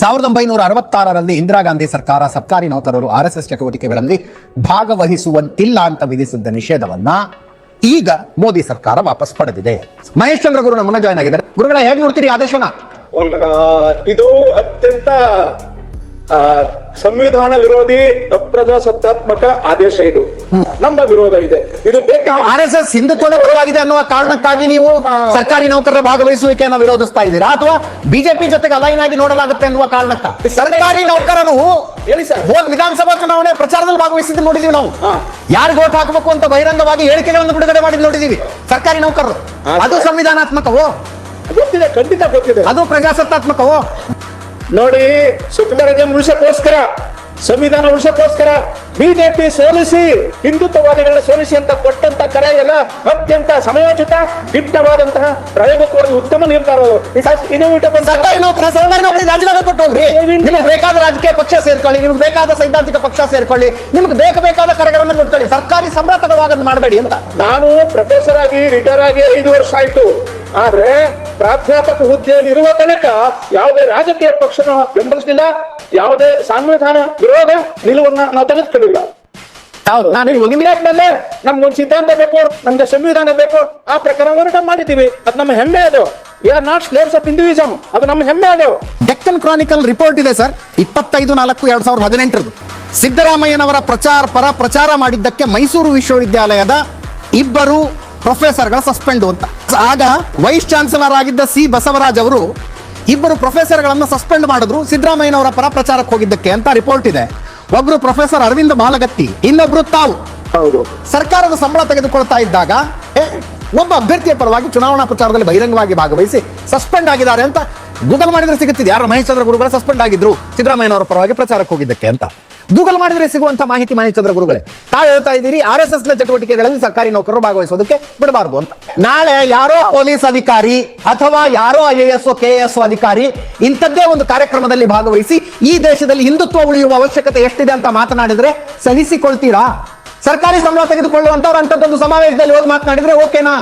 ಸಾವಿರದ ಒಂಬೈನೂರ ಅರವತ್ತಾರರಲ್ಲಿ ಇಂದಿರಾ ಗಾಂಧಿ ಸರ್ಕಾರ ಸರ್ಕಾರಿ ನೌಕರರು ಆರ್ ಎಸ್ ಎಸ್ ಚಟುವಟಿಕೆಗಳಲ್ಲಿ ಭಾಗವಹಿಸುವಂತಿಲ್ಲ ಅಂತ ವಿಧಿಸಿದ್ದ ನಿಷೇಧವನ್ನ ಈಗ ಮೋದಿ ಸರ್ಕಾರ ವಾಪಸ್ ಪಡೆದಿದೆ. ಮಹೇಶ್ ಚಂದ್ರ ಗುರು ನಮ್ಮನ್ನ ಜಾಯ್ನ್ ಆಗಿದ್ದಾರೆ. ಗುರುಗಳ, ಹೇಗೆ ನೋಡ್ತೀರಿ ಈ ಆದೇಶನ ಇದು ಅತ್ಯಂತ ಸಂವಿಧಾನ ವಿರೋಧಿ ಅಪ್ರಜಾಸತ್ತಾತ್ಮಕ ಆದೇಶ ಇದು. ನಮ್ಮ ವಿರೋಧ ಇದೆ. ಇದು ಬೇಕಾ ಆರ್ ಎಸ್ ಎಸ್ ಹಿಂದುತ್ವದ ಪರವಾಗಿದೆ ಅನ್ನುವ ಕಾರಣಕ್ಕಾಗಿ ನೀವು ಸರ್ಕಾರಿ ನೌಕರರ ಭಾಗವಹಿಸುವಿಕೆಯನ್ನು ವಿರೋಧಿಸ್ತಾ ಇದ್ದೀರಾ? ಅಥವಾ ಬಿಜೆಪಿ ಜೊತೆಗೆ ಅಲೈನ್ ಆಗಿ ನೋಡಲಾಗುತ್ತೆ ಅನ್ನುವ ಕಾರಣಕ್ಕ? ಸರ್ಕಾರಿ ನೌಕರರು ಹೇಳಿ ಸರ್. ಹೋದ್ ವಿಧಾನಸಭಾ ಚುನಾವಣೆ ಪ್ರಚಾರದಲ್ಲಿ ಭಾಗವಹಿಸಿದ್ದು ನೋಡಿದೀವಿ ನಾವು. ಯಾರಿಗೆ ಓಟ್ ಹಾಕಬೇಕು ಅಂತ ಬಹಿರಂಗವಾಗಿ ಹೇಳಿಕೆಗಳನ್ನು ಬಿಡುಗಡೆ ಮಾಡಿ ನೋಡಿದೀವಿ. ಸರ್ಕಾರಿ ನೌಕರರು. ಅದು ಸಂವಿಧಾನಾತ್ಮಕವೋ? ಗೊತ್ತಿದೆ ಖಂಡಿತ ಗೊತ್ತಿದೆ. ಅದು ಪ್ರಜಾಸತ್ತಾತ್ಮಕವೋ? ನೋಡಿ ಸುತ್ತಮುತ್ತ ಉಳಿಸಕ್ಕೋಸ್ಕರ ಸಂವಿಧಾನ ಉಳಿಸಕ್ಕೋಸ್ಕರ ಬಿಜೆಪಿ ಸೋಲಿಸಿ ಹಿಂದುತ್ವವಾದಿಗಳನ್ನ ಸೋಲಿಸಿ ಅಂತ ಕೊಟ್ಟಂತ ಕರೆ ಎಲ್ಲ ಅತ್ಯಂತ ಸಮಯೋಚಿತ ದಿಟ್ಟವಾದಂತಹ ಪ್ರಯೋಗಕ್ಕೆ ಉತ್ತಮ ನಿರ್ಧಾರ ನಿಮ್ಗೆ ಬೇಕಾದ ರಾಜಕೀಯ ಪಕ್ಷ ಸೇರ್ಕೊಳ್ಳಿ ನಿಮ್ಗೆ ಬೇಕಾದ ಸೈದ್ಧಾಂತಿಕ ಪಕ್ಷ ಸೇರ್ಕೊಳ್ಳಿ ನಿಮ್ಗೆ ಬೇಕ ಬೇಕಾದ ಕರೆಗಳನ್ನು ನೋಡ್ಕೊಳ್ಳಿ. ಸರ್ಕಾರಿ ಸಮರ್ಥಕವಾಗ ಮಾಡಬೇಡಿ ಅಂತ. ನಾನು ಪ್ರೊಫೆಸರ್ ಆಗಿ ರಿಟೈರ್ ಆಗಿ ಐದು ವರ್ಷ ಆಯ್ತು. ಆದ್ರೆ ಪ್ರಾಧ್ಯಾಪಕ ಹುದ್ದೆಯಲ್ಲಿ ಇರುವ ತನಕ ಯಾವುದೇ ರಾಜಕೀಯ ಪಕ್ಷನ ಬೆಂಬಲಿಸಲಿಲ್ಲ ಯಾವುದೇ ಸಂವಿಧಾನ ವಿರೋಧ ನಿಲುವನ್ನ ನಾವು ತೆಗೆದುಕೊಳ್ಳಿಲ್ಲ ಹೌದು. ನಾನು ಮೇಲೆ ನಮ್ಗೊಂದು ಸಿದ್ಧಾಂತ ಬೇಕು ನಮ್ಗೆ ಸಂವಿಧಾನ ಬೇಕು ಆ ಪ್ರಕಾರ ಹೋರಾಟ ಮಾಡಿದ್ದೀವಿ. ಅದು ನಮ್ಮ ಹೆಮ್ಮೆ ಅದು. We are not slaves of Hinduism ಅದು ನಮ್ಮ ಹೆಮ್ಮೆ ಅದು. ಡೆಕ್ಕನ್ ಕ್ರಾನಿಕಲ್ ರಿಪೋರ್ಟ್ ಇದೆ ಸರ್. ಇಪ್ಪತ್ತೈದು ನಾಲ್ಕು ಎರಡ್ ಸಾವಿರದ ಹದಿನೆಂಟರದು. ಸಿದ್ದರಾಮಯ್ಯನವರ ಪ್ರಚಾರ ಪರ ಪ್ರಚಾರ ಮಾಡಿದ್ದಕ್ಕೆ ಮೈಸೂರು ವಿಶ್ವವಿದ್ಯಾಲಯದ ಇಬ್ಬರು ಪ್ರೊಫೆಸರ್ಗಳ ಸಸ್ಪೆಂಡ್ ಅಂತ. ಆಗ ವೈಸ್ ಚಾನ್ಸಲರ್ ಆಗಿದ್ದ ಸಿ ಬಸವರಾಜ್ ಅವರು ಇಬ್ಬರು ಪ್ರೊಫೆಸರ್ಗಳನ್ನು ಸಸ್ಪೆಂಡ್ ಮಾಡಿದ್ರು. ಸಿದ್ದರಾಮಯ್ಯನವರ ಪರ ಪ್ರಚಾರಕ್ಕೆ ಹೋಗಿದ್ದಕ್ಕೆ ಅಂತ ರಿಪೋರ್ಟ್ ಇದೆ. ಒಬ್ರು ಪ್ರೊಫೆಸರ್ ಅರವಿಂದ್ ಮಾಲಗತ್ತಿ ಇನ್ನೊಬ್ರು ತಾವು. ಸರ್ಕಾರದ ಸಂಬಳ ತೆಗೆದುಕೊಳ್ತಾ ಇದ್ದಾಗ ಒಬ್ಬ ಅಭ್ಯರ್ಥಿಯ ಪರವಾಗಿ ಚುನಾವಣಾ ಪ್ರಚಾರದಲ್ಲಿ ಬಹಿರಂಗವಾಗಿ ಭಾಗವಹಿಸಿ ಸಸ್ಪೆಂಡ್ ಆಗಿದ್ದಾರೆ ಅಂತ ಗೂಗಲ್ ಮಾಡಿದ್ರೆ ಸಿಗುತ್ತಿದೆ. ಯಾರು ಮಹೇಶ್ ಚಂದ್ರ ಗುರುಗಳು ಸಸ್ಪೆಂಡ್ ಆಗಿದ್ರು ಸಿದ್ದರಾಮಯ್ಯನವರ ಪರವಾಗಿ ಪ್ರಚಾರಕ್ಕೆ ಹೋಗಿದ್ದಕ್ಕೆ ಅಂತ. ಗೂಗಲ್ ಮಾಡಿದ್ರೆ ಸಿಗುವಂತ ಮಾಹಿತಿ ಮಾಹಿತಿ ಚಂದ್ರ ಗುರುಗಳೇ, ತಾವು ಹೇಳ್ತಾ ಇದ್ದೀರಿ ಆರ್ ಎಸ್ ಎಸ್ನ ಚಟುವಟಿಕೆಗಳಲ್ಲಿ ಸರ್ಕಾರಿ ನೌಕರರು ಭಾಗವಹಿಸೋದಕ್ಕೆ ಬಿಡಬಾರದು ಅಂತ. ನಾಳೆ ಯಾರೋ ಪೊಲೀಸ್ ಅಧಿಕಾರಿ ಅಥವಾ ಯಾರೋ I A S K S ಅಧಿಕಾರಿ ಇಂಥದ್ದೇ ಒಂದು ಕಾರ್ಯಕ್ರಮದಲ್ಲಿ ಭಾಗವಹಿಸಿ ಈ ದೇಶದಲ್ಲಿ ಹಿಂದುತ್ವ ಉಳಿಯುವ ಅವಶ್ಯಕತೆ ಎಷ್ಟಿದೆ ಅಂತ ಮಾತನಾಡಿದ್ರೆ ಸಹಿಸಿಕೊಳ್ತೀರಾ? ಸರ್ಕಾರಿ ಸಂಬಳ ತೆಗೆದುಕೊಳ್ಳುವಂತವ್ರು ಅಂತದ್ದೊಂದು ಸಮಾವೇಶದಲ್ಲಿ ಹೋಗಿ ಮಾತನಾಡಿದ್ರೆ ಓಕೆನಾ?